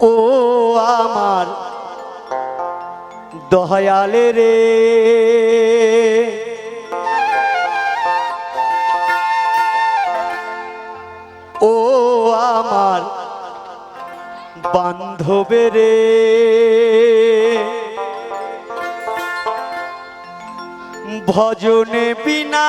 ও আমার দয়ালে রে। ও আমার বান্ধবে রে। ভজনে বিনা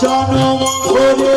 জনম করে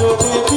যদি